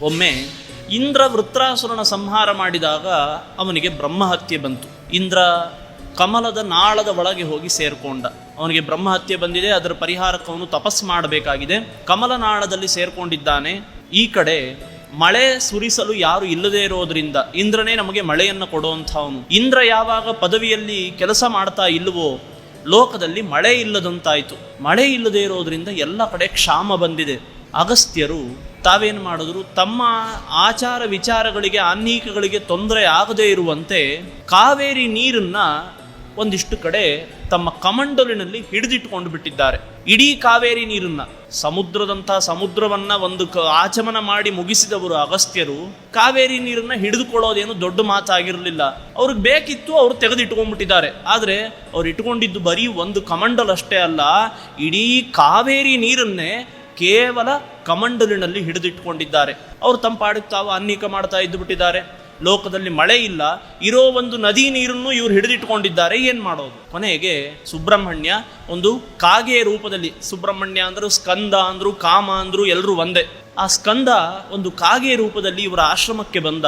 ಒಮ್ಮೆ ಇಂದ್ರ ವೃತ್ರಾಸುರನ ಸಂಹಾರ ಮಾಡಿದಾಗ ಅವನಿಗೆ ಬ್ರಹ್ಮಹತ್ಯೆ ಬಂತು. ಇಂದ್ರ ಕಮಲದ ನಾಳದ ಒಳಗೆ ಹೋಗಿ ಸೇರ್ಕೊಂಡ. ಅವನಿಗೆ ಬ್ರಹ್ಮಹತ್ಯೆ ಬಂದಿದೆ, ಅದರ ಪರಿಹಾರಕ್ಕೆ ಅವನು ತಪಸ್ ಮಾಡಬೇಕಾಗಿದೆ. ಕಮಲನಾಳದಲ್ಲಿ ಸೇರ್ಕೊಂಡಿದ್ದಾನೆ. ಈ ಕಡೆ ಮಳೆ ಸುರಿಸಲು ಯಾರು ಇಲ್ಲದೇ ಇರೋದ್ರಿಂದ ಇಂದ್ರನೇ ನಮಗೆ ಮಳೆಯನ್ನು ಕೊಡುವಂಥವನು. ಇಂದ್ರ ಯಾವಾಗ ಪದವಿಯಲ್ಲಿ ಕೆಲಸ ಮಾಡ್ತಾ ಇಲ್ಲವೋ, ಲೋಕದಲ್ಲಿ ಮಳೆ ಇಲ್ಲದಂತಾಯಿತು. ಮಳೆ ಇಲ್ಲದೆ ಇರೋದ್ರಿಂದ ಎಲ್ಲ ಕಡೆ ಕ್ಷಾಮ ಬಂದಿದೆ. ಅಗಸ್ತ್ಯರು ತಾವೇನು ಮಾಡಿದ್ರು? ತಮ್ಮ ಆಚಾರ ವಿಚಾರಗಳಿಗೆ, ಆನ್ಮೀಕಗಳಿಗೆ ತೊಂದರೆ ಆಗದೇ ಇರುವಂತೆ ಕಾವೇರಿ ನೀರನ್ನು ಒಂದಿಷ್ಟು ಕಡೆ ತಮ್ಮ ಕಮಂಡಲಿನಲ್ಲಿ ಹಿಡಿದಿಟ್ಟುಕೊಂಡು ಬಿಟ್ಟಿದ್ದಾರೆ. ಇಡೀ ಕಾವೇರಿ ನೀರನ್ನ. ಸಮುದ್ರದಂತಹ ಸಮುದ್ರವನ್ನ ಒಂದು ಆಚಮನ ಮಾಡಿ ಮುಗಿಸಿದವರು ಅಗಸ್ತ್ಯರು. ಕಾವೇರಿ ನೀರನ್ನ ಹಿಡಿದುಕೊಳ್ಳೋದೇನು ದೊಡ್ಡ ಮಾತಾಗಿರಲಿಲ್ಲ. ಅವ್ರಿಗೆ ಬೇಕಿತ್ತು ಅವರು ತೆಗೆದಿಟ್ಕೊಂಡ್ಬಿಟ್ಟಿದ್ದಾರೆ. ಆದರೆ ಅವ್ರು ಇಟ್ಕೊಂಡಿದ್ದು ಬರೀ ಒಂದು ಕಮಂಡಲ್ ಅಷ್ಟೇ ಅಲ್ಲ. ಇಡೀ ಕಾವೇರಿ ನೀರನ್ನೇ ಕೇವಲ ಕಮಂಡಲಿನಲ್ಲಿ ಹಿಡಿದಿಟ್ಕೊಂಡಿದ್ದಾರೆ ಅವರು ತಮ್ಮ ತಾವು ಅನ್ನೀಕ ಮಾಡ್ತಾ ಇದ್ದು ಬಿಟ್ಟಿದ್ದಾರೆ. ಲೋಕದಲ್ಲಿ ಮಳೆ ಇಲ್ಲ. ಇರೋ ಒಂದು ನದಿ ನೀರನ್ನು ಇವರು ಹಿಡಿದಿಟ್ಕೊಂಡಿದ್ದಾರೆ ಏನು ಮಾಡೋದು? ಕೊನೆಗೆ ಸುಬ್ರಹ್ಮಣ್ಯ ಒಂದು ಕಾಗೆ ರೂಪದಲ್ಲಿ, ಸುಬ್ರಹ್ಮಣ್ಯ ಅಂದ್ರು ಸ್ಕಂದ ಅಂದ್ರು ಕಾಮ ಅಂದ್ರು ಎಲ್ಲರೂ ಒಂದೇ. ಆ ಸ್ಕಂದ ಒಂದು ಕಾಗೆ ರೂಪದಲ್ಲಿ ಇವರ ಆಶ್ರಮಕ್ಕೆ ಬಂದ.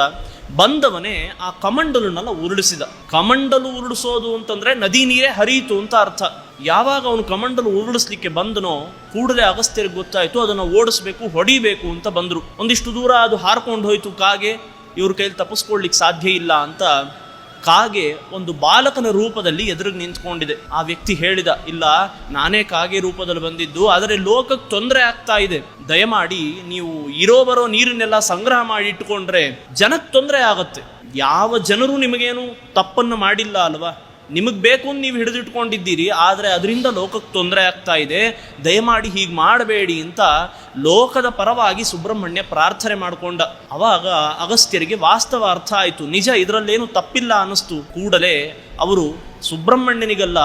ಬಂದವನೇ ಆ ಕಮಂಡಲನ್ನೆಲ್ಲ ಉರುಳಿಸಿದ. ಕಮಂಡಲು ಉರುಳಿಸೋದು ಅಂತಂದ್ರೆ ನದಿ ನೀರೇ ಹರಿಯಿತು ಅಂತ ಅರ್ಥ. ಯಾವಾಗ ಅವನು ಕಮಂಡಲು ಉರುಳಿಸ್ಲಿಕ್ಕೆ ಬಂದನೋ ಕೂಡಲೇ ಅಗಸ್ತ್ಯರಿಗೆ ಗೊತ್ತಾಯಿತು, ಅದನ್ನು ಓಡಿಸ್ಬೇಕು, ಹೊಡಿಬೇಕು ಅಂತ ಬಂದರು. ಒಂದಿಷ್ಟು ದೂರ ಅದು ಹಾರ್ಕೊಂಡು ಹೋಯ್ತು ಕಾಗೆ. ಇವ್ರ ಕೈಲಿ ತಪ್ಪಿಸ್ಕೊಳ್ಲಿಕ್ಕೆ ಸಾಧ್ಯ ಇಲ್ಲ ಅಂತ ಕಾಗೆ ಒಂದು ಬಾಲಕನ ರೂಪದಲ್ಲಿ ಎದುರಿಗೆ ನಿಂತ್ಕೊಂಡಿದೆ. ಆ ವ್ಯಕ್ತಿ ಹೇಳಿದ, ಇಲ್ಲ, ನಾನೇ ಕಾಗೆ ರೂಪದಲ್ಲಿ ಬಂದಿದ್ದು, ಆದರೆ ಲೋಕಕ್ಕೆ ತೊಂದರೆ ಆಗ್ತಾ ಇದೆ. ದಯಮಾಡಿ ನೀವು ಇರೋ ಬರೋ ನೀರನ್ನೆಲ್ಲ ಸಂಗ್ರಹ ಮಾಡಿ ಇಟ್ಕೊಂಡ್ರೆ ಜನಕ್ಕೆ ತೊಂದರೆ ಆಗುತ್ತೆ. ಯಾವ ಜನರು ನಿಮಗೇನು ತಪ್ಪನ್ನು ಮಾಡಿಲ್ಲ ಅಲ್ವಾ? ನಿಮಗೆ ಬೇಕು ಅಂತ ನೀವು ಹಿಡಿದಿಟ್ಕೊಂಡಿದ್ದೀರಿ, ಆದರೆ ಅದರಿಂದ ಲೋಕಕ್ಕೆ ತೊಂದರೆ ಆಗ್ತಾ ಇದೆ. ದಯಮಾಡಿ ಹೀಗೆ ಮಾಡಬೇಡಿ ಅಂತ ಲೋಕದ ಪರವಾಗಿ ಸುಬ್ರಹ್ಮಣ್ಯ ಪ್ರಾರ್ಥನೆ ಮಾಡಿಕೊಂಡ. ಅವಾಗ ಅಗಸ್ತ್ಯರಿಗೆ ವಾಸ್ತವ ಅರ್ಥ ಆಯಿತು. ನಿಜ ಇದರಲ್ಲೇನು ತಪ್ಪಿಲ್ಲ ಅನ್ನಿಸ್ತು ಕೂಡಲೇ ಅವರು ಸುಬ್ರಹ್ಮಣ್ಯನಿಗಲ್ಲ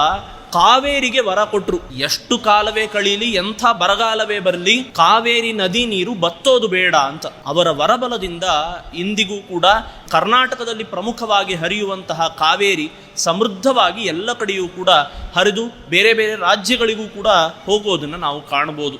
ಕಾವೇರಿಗೆ ವರ ಕೊಟ್ರು. ಎಷ್ಟು ಕಾಲವೇ ಕಳೀಲಿ, ಎಂಥ ಬರಗಾಲವೇ ಬರಲಿ, ಕಾವೇರಿ ನದಿ ನೀರು ಬತ್ತೋದು ಬೇಡ ಅಂತ. ಅವರ ವರಬಲದಿಂದ ಇಂದಿಗೂ ಕೂಡ ಕರ್ನಾಟಕದಲ್ಲಿ ಪ್ರಮುಖವಾಗಿ ಹರಿಯುವಂತಹ ಕಾವೇರಿ ಸಮೃದ್ಧವಾಗಿ ಎಲ್ಲ ಕಡೆಯೂ ಕೂಡ ಹರಿದು ಬೇರೆ ಬೇರೆ ರಾಜ್ಯಗಳಿಗೂ ಕೂಡ ಹೋಗೋದನ್ನು ನಾವು ಕಾಣಬಹುದು